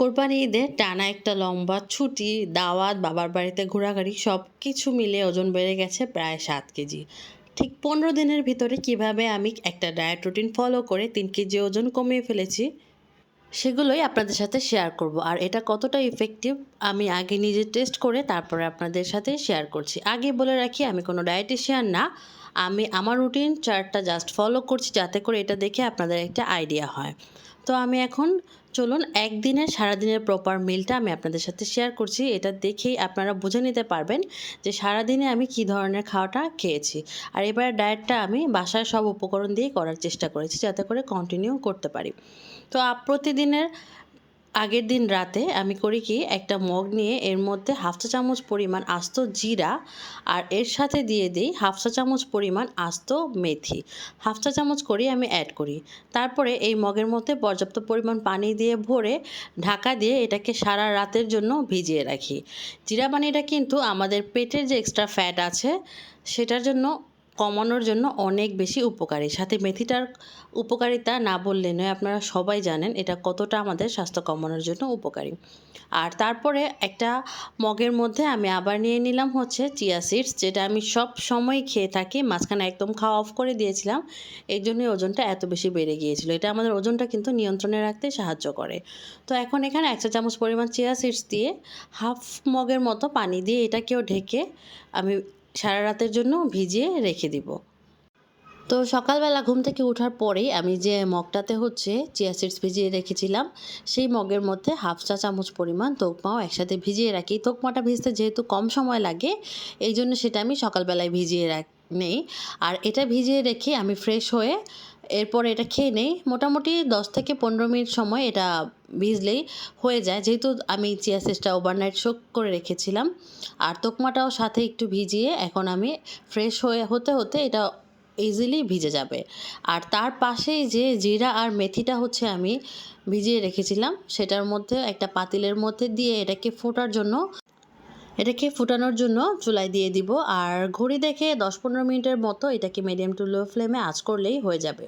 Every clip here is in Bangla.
কোরবানি ঈদে টানা একটা লম্বা ছুটি, দাওয়াত, বাবার বাড়িতে ঘোরাঘুরি সব কিছু মিলে ওজন বেড়ে গেছে প্রায় সাত কেজি। ঠিক পনেরো দিনের ভিতরে কীভাবে আমি একটা ডায়েট রুটিন ফলো করে তিন কেজি ওজন কমিয়ে ফেলেছি, সেগুলোই আপনাদের সাথে শেয়ার করব। আর এটা কতটা ইফেক্টিভ আমি আগে নিজে টেস্ট করে তারপরে আপনাদের সাথে শেয়ার করছি। আগে বলে রাখি, আমি কোনো ডায়েটিশিয়ান না। আমি আমার রুটিন চার্টটা জাস্ট ফলো করছি যাতে করে এটা দেখে আপনাদের একটা আইডিয়া হয়। তো আমি এখন চলুন একদিনের, সারাদিনের প্রপার মিলটা আমি আপনাদের সাথে শেয়ার করছি। এটা দেখেই আপনারা বুঝে নিতে পারবেন যে সারাদিনে আমি কি ধরনের খাওয়াটা খেয়েছি। আর এবার ডায়েটটা আমি বাসায় সব উপকরণ দিয়ে করার চেষ্টা করেছি যাতে করে কন্টিনিউ করতে পারি। তো প্রতিদিনের আগের দিন রাতে আমি করি কি, একটা মগ নিয়ে এর মধ্যে হাফ চা চামচ পরিমাণ আস্ত জিরা আর এর সাথে দিয়ে দিই হাফ চা চামচ পরিমাণ আস্ত মেথি। হাফ চা চামচ করি আমি অ্যাড করি। তারপরে এই মগের মধ্যে পর্যাপ্ত পরিমাণ পানি দিয়ে ভরে ঢাকা দিয়ে এটাকে সারা রাতের জন্য ভিজিয়ে রাখি। জিরা পানিটা কিন্তু আমাদের পেটের যে এক্সট্রা ফ্যাট আছে, সেটার জন্য কমানোর জন্য অনেক বেশি উপকারী। সাথে মেথিটার উপকারিতা না বললে নয়, আপনারা সবাই জানেন এটা কতটা আমাদের স্বাস্থ্য কমানোর জন্য উপকারী। আর তারপরে একটা মগের মধ্যে আমি আবার নিয়ে নিলাম হচ্ছে চিয়া সিডস, যেটা আমি সব সময় খেয়ে থাকি। মাঝখানে একদম খাওয়া অফ করে দিয়েছিলাম। এই জন্যই ওজনটা এত বেশি বেড়ে গিয়েছিল। এটা আমাদের ওজনটা কিন্তু নিয়ন্ত্রণে রাখতে সাহায্য করে। তো এখন এখানে এক চা চামচ পরিমাণ চিয়া সিডস দিয়ে হাফ মগের মতো পানি দিয়ে এটাকেও ঢেকে আমি সারা রাতের জন্য ভিজিয়ে রেখে দিব। তো সকালবেলা ঘুম থেকে ওঠার পরেই আমি যে মগটাতে হচ্ছে চিয়া সিডস ভিজিয়ে রেখেছিলাম, সেই মগের মধ্যে হাফ চা চামচ পরিমাণ তোকমাও একসাথে ভিজিয়ে রাখি। তোকমাটা ভিজতে যেহেতু কম সময় লাগে, এই জন্য সেটা আমি সকালবেলায় ভিজিয়ে রাখ নেই। আর এটা ভিজিয়ে রেখে আমি ফ্রেশ হয়ে এরপর এটা খেয়ে নেই। মোটামুটি দশ থেকে পনেরো মিনিট সময় এটা ভিজলেই হয়ে যায়। যেহেতু আমি চিয়া সিডসটা ওভারনাইট শোক করে রেখেছিলাম, আর তোকমাটাও সাথে একটু ভিজিয়ে এখন আমি ফ্রেশ হয়ে হতে হতে এটা ইজিলি ভিজে যাবে। আর তার পাশেই যে জিরা আর মেথিটা হচ্ছে আমি ভিজিয়ে রেখেছিলাম, সেটার মধ্যে একটা পাতিলের মধ্যে দিয়ে এটাকে ফোটার জন্য, এটাকে ফুটানোর জন্য চুলায় দিয়ে দিব। আর ঘড়ি দেখে দশ পনেরো মিনিটের মতো এটাকে মিডিয়াম টু লো ফ্লেমে আঁচ করলেই হয়ে যাবে।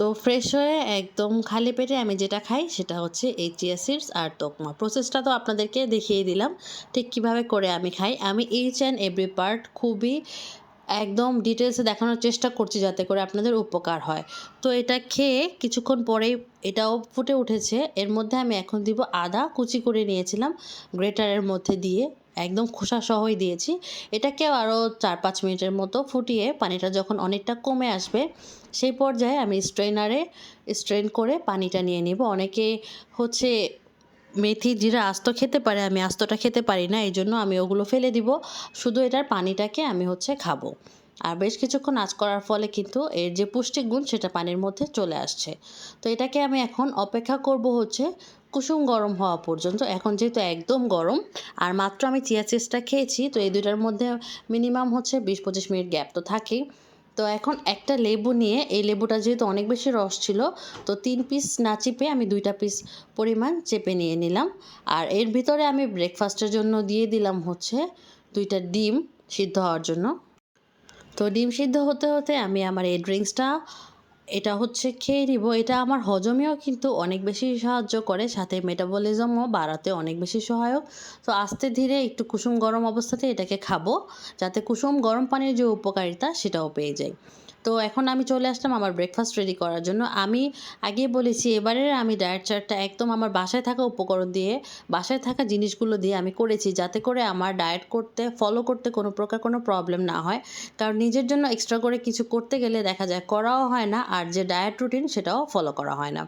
তো ফ্রেশ হয়ে একদম খালি পেটে আমি যেটা খাই সেটা হচ্ছে এই চিয়া সিডস আর তোকমা। প্রসেসটা তো আপনাদেরকে দেখিয়ে দিলাম ঠিক কীভাবে করে আমি খাই। আমি ইচ অ্যান্ড এভরি পার্ট খুবই একদম ডিটেলসে দেখানোর চেষ্টা করছি যাতে করে আপনাদের উপকার হয়। তো এটা খেয়ে কিছুক্ষণ পরেই এটাও ফুটে উঠেছে। এর মধ্যে আমি এখন দিব আদা, কুচি করে নিয়েছিলাম গ্রেটারের মধ্যে দিয়ে। একদম খোসা সহই দিয়েছি। এটাকেও আরও চার পাঁচ মিনিটের মতো ফুটিয়ে পানিটা যখন অনেকটা কমে আসবে সেই পর্যায়ে আমি স্ট্রেনারে স্ট্রেন করে পানিটা নিয়ে নিব। অনেকে হচ্ছে মেথি জিরা আস্ত খেতে পারে, আমি আস্তটা খেতে পারি না এই জন্য আমি ওগুলো ফেলে দিব। শুধু এটার পানিটাকে আমি হচ্ছে খাব। আর বেশ কিছুক্ষণ আঁচ করার ফলে কিন্তু এর যে পুষ্টিগুণ সেটা পানির মধ্যে চলে আসছে। তো এটাকে আমি এখন অপেক্ষা করব হচ্ছে কুসুম গরম হওয়া পর্যন্ত। এখন যেহেতু একদম গরম, আর মাত্র আমি চিয়া চিজটা খেয়েছি, তো এই দুটার মধ্যে মিনিমাম হচ্ছে বিশ পঁচিশ মিনিট গ্যাপ তো থাকেই। তো এখন একটা লেবু নিয়ে এই লেবুটা যেহেতু অনেক বেশি রস ছিল, তো তিন পিস না চেপে আমি দুইটা পিস পরিমাণ চেপে নিয়ে নিলাম। আর এর ভিতরে আমি ব্রেকফাস্টের জন্য দিয়ে দিলাম হচ্ছে দুইটা ডিম সিদ্ধ হওয়ার জন্য। তো ডিম সিদ্ধ হতে হতে আমি আমার এই ড্রিঙ্কসটা এটা হচ্ছে খেয়ে নিব। এটা আমার হজমেও কিন্তু অনেক বেশি সাহায্য করে, সাথে মেটাবলিজমও বাড়াতে অনেক বেশি সহায়ক। তো আস্তে ধীরে একটু কুসুম গরম অবস্থাতে এটাকে খাব, যাতে কুসুম গরম পানির যে উপকারিতা সেটাও পেয়ে যাই। তো এখন আমি চলে আসলাম আমার ব্রেকফাস্ট রেডি করার জন্য। আমি আগে বলেছি, এবারের আমি ডায়েট চার্টটা একদম আমার বাসায় থাকা উপকরণ দিয়ে, বাসায় থাকা জিনিসগুলো দিয়ে আমি করেছি, যাতে করে আমার ডায়েট করতে ফলো করতে কোনো প্রকার কোনো প্রবলেম না হয়। কারণ নিজের জন্য এক্সট্রা করে কিছু করতে গেলে দেখা যায় করাও হয় না, আর যে ডায়েট রুটিন সেটাও ফলো করা হয় না।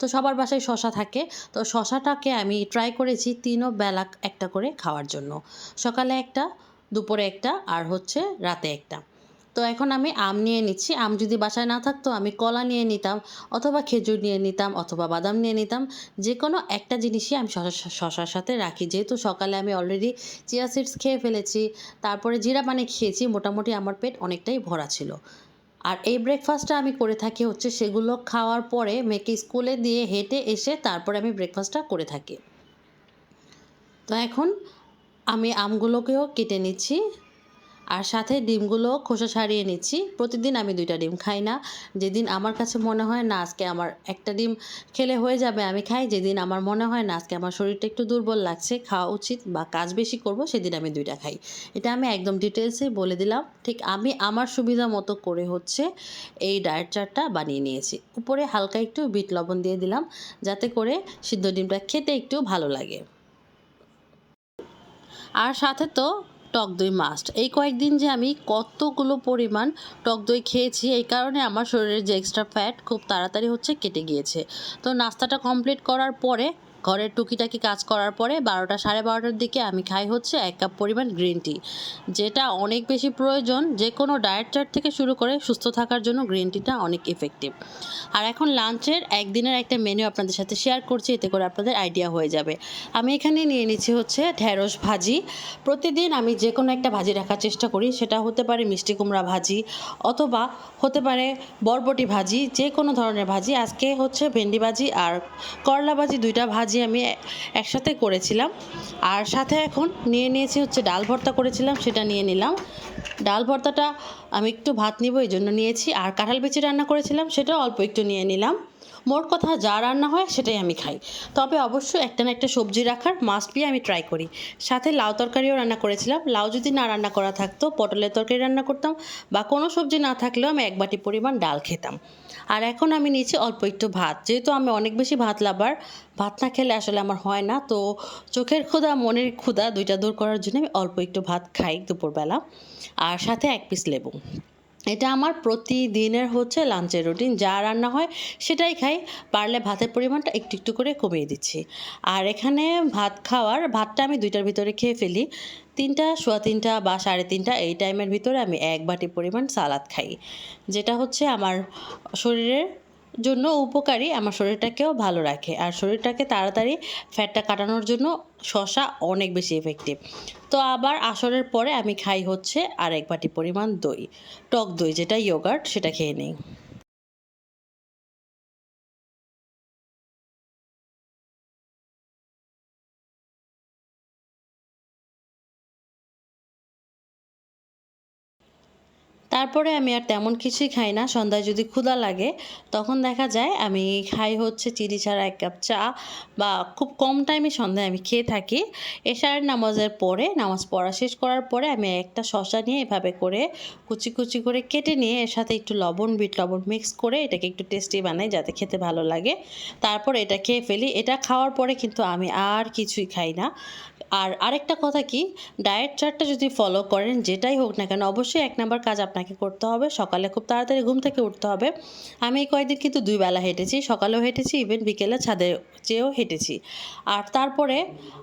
তো সবার বাসায় শশা থাকে, তো শশাটাকে আমি ট্রাই করেছি তিনও বেলা একটা করে খাওয়ার জন্য। সকালে একটা, দুপুরে একটা, আর হচ্ছে রাতে একটা। তো এখন আমি আম নিয়ে নিচ্ছি। আম যদি বাসায় না থাকতো আমি কলা নিয়ে নিতাম অথবা খেজুর নিয়ে নিতাম অথবা বাদাম নিয়ে নিতাম। যে কোনো একটা জিনিসই আমি শশা, শশার সাথে রাখি। যেহেতু সকালে আমি অলরেডি চিয়া সিডস খেয়ে ফেলেছি, তারপরে জিরা পানি খেয়েছি, মোটামুটি আমার পেট অনেকটাই ভরা ছিল। আর এই ব্রেকফাস্টটা আমি করে থাকি হচ্ছে সেগুলো খাওয়ার পরে মেয়েকে স্কুলে দিয়ে হেঁটে এসে তারপরে আমি ব্রেকফাস্টটা করে থাকি। তো এখন আমি আমগুলোকেও কেটে নিচ্ছি। আর সাথে ডিমগুলো খোসা ছাড়িয়ে নিচ্ছি। প্রতিদিন আমি দুইটা ডিম খাই না। যেদিন আমার কাছে মনে হয়, না, আজকে আমার একটা ডিম খেলে হয়ে যাবে, আমি খাই। যেদিন আমার মনে হয়, না, আজকে আমার শরীরটা একটু দুর্বল লাগছে, খাওয়া উচিত বা কাজ বেশি করব, সেদিন আমি দুইটা খাই। এটা আমি একদম ডিটেলসে বলে দিলাম। ঠিক আমি আমার সুবিধা মতো করে হচ্ছে এই ডায়েট চার্টটা বানিয়ে নিয়েছি। উপরে হালকা একটু বিট লবণ দিয়ে দিলাম, যাতে করে সিদ্ধ ডিমটা খেতে একটু ভালো লাগে। আর সাথে তো টক দই মাস্ট এই কয়েকদিন যে আমি কতগুলো পরিমাণ টক দই খেয়েছি, এই কারণে আমার শরীরের যে এক্সট্রা ফ্যাট খুব তাড়াতাড়ি হচ্ছে কেটে গিয়েছে। তো নাস্তাটা কমপ্লিট করার পরে ঘরের টুকিটাকি কাজ করার পরে বারোটা সাড়ে বারোটার দিকে আমি খাই হচ্ছে এক কাপ পরিমাণ গ্রিন টি, যেটা অনেক বেশি প্রয়োজন যে কোনো ডায়েট চার্ট থেকে শুরু করে সুস্থ থাকার জন্য গ্রিন টিটা অনেক ইফেক্টিভ আর এখন লাঞ্চের একদিনের একটা মেনু আপনাদের সাথে শেয়ার করছি, এতে করে আপনাদের আইডিয়া হয়ে যাবে। আমি এখানে নিয়ে নিচ্ছি হচ্ছে ঢেঁড়স ভাজি। প্রতিদিন আমি যে কোনো একটা ভাজি রাখার চেষ্টা করি, সেটা হতে পারে মিষ্টি কুমড়া ভাজি অথবা হতে পারে বরবটি ভাজি, যে কোনো ধরনের ভাজি। আজকে হচ্ছে ভেন্ডি ভাজি আর করলা ভাজি দুইটা ভাজি আমি একসাথে করেছিলাম। আর সাথে এখন নিয়ে নিয়েছি হচ্ছে ডাল ভর্তা করেছিলাম, সেটা নিয়ে নিলাম। ডাল ভর্তাটা আমি একটু ভাত নিব, এই জন্য নিয়েছি। আর কাঁঠাল বেচি রান্না করেছিলাম সেটা অল্প একটু নিয়ে নিলাম। মোট কথা যা রান্না হয় সেটাই আমি খাই। তবে অবশ্যই একটা না একটা সবজি রাখার মাস্ট বি আমি ট্রাই করি। সাথে লাউ তরকারিও রান্না করেছিলাম। লাউ যদি না রান্না করা থাকতো, পটলের তরকারি রান্না করতাম বা কোনো সবজি না থাকলেও আমি এক বাটি পরিমাণ ডাল খেতাম। আর এখন আমি নিয়েছি অল্প একটু ভাত। যেহেতু আমি অনেক বেশি ভাত লাভার, ভাত না খেলে আসলে আমার হয় না। তো চোখের ক্ষুধা, মনের ক্ষুধা দুইটা দূর করার জন্য আমি অল্প একটু ভাত খাই দুপুরবেলা। আর সাথে এক পিস লেবু। এটা আমার প্রতিদিনের হচ্ছে লাঞ্চের রুটিন। যা রান্না হয় সেটাই খাই। পারলে ভাতের পরিমাণটা একটু একটু করে কমিয়ে দিচ্ছি। আর এখানে ভাত খাওয়ার, ভাতটা আমি দুইটার ভিতরে খেয়ে ফেলি। তিনটা, সোয়া তিনটা বা সাড়ে তিনটা এই টাইমের ভিতরে আমি এক বাটি পরিমাণ সালাদ খাই। যেটা হচ্ছে আমার শরীরের জন্য উপকারী, আমার শরীরটাকেও ভালো রাখে। আর শরীরটাকে তাড়াতাড়ি ফ্যাটটা কাটানোর জন্য শশা অনেক বেশি এফেক্টিভ তো আবার আসরের পরে আমি খাই হচ্ছে আর এক বাটি পরিমাণ দই, টক দই, যেটা ইয়োগার্ট সেটা খেয়ে নিই। তারপরে আমি আর তেমন কিছুই খাই না, সন্ধ্যায় যদি ক্ষুধা লাগে, তখন দেখা যায় আমি খাই হচ্ছে চিনি ছাড়া এক কাপ চা বা খুব কম টাইমে সন্ধ্যায় আমি খেয়ে থাকি। এশারের নামাজের পরে, নামাজ পড়া শেষ করার পরে আমি একটা শশা নিয়ে এভাবে করে কুচি কুচি করে কেটে নিয়ে এর সাথে একটু লবণ, বিট লবণ মিক্স করে এটাকে একটু টেস্টি বানাই যাতে খেতে ভালো লাগে। তারপর এটা খেয়ে ফেলি। এটা খাওয়ার পরে কিন্তু আমি আর কিছুই খাই না। আর আরেকটা কথা কি ডায়েট চার্টটা যদি ফলো করেন, যেটাই হোক না কেন, অবশ্যই এক নাম্বার কাজ আপনাকে করতে হবে। সকালে খুব তাড়াতাড়ি ঘুম থেকে উঠতে হবে। আমি এই কয়েকদিন কিন্তু দুই বেলা হেঁটেছি, সকালেও হেঁটেছি ইভেন বিকেলে ছাদে চেয়েও হেঁটেছি। আর তারপরে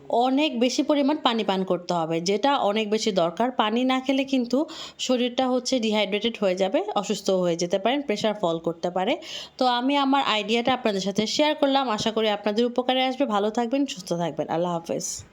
অনেক বেশি পরিমাণ পানি পান করতে হবে, যেটা অনেক বেশি দরকার। পানি না খেলে কিন্তু শরীরটা হচ্ছে ডিহাইড্রেটেড হয়ে যাবে, অসুস্থ হয়ে যেতে পারেন প্রেশার ফল করতে পারে। তো আমি আমার আইডিয়াটা আপনাদের সাথে শেয়ার করলাম। আশা করি আপনাদের উপকারে আসবে। ভালো থাকবেন, সুস্থ থাকবেন। আল্লাহ হাফেজ।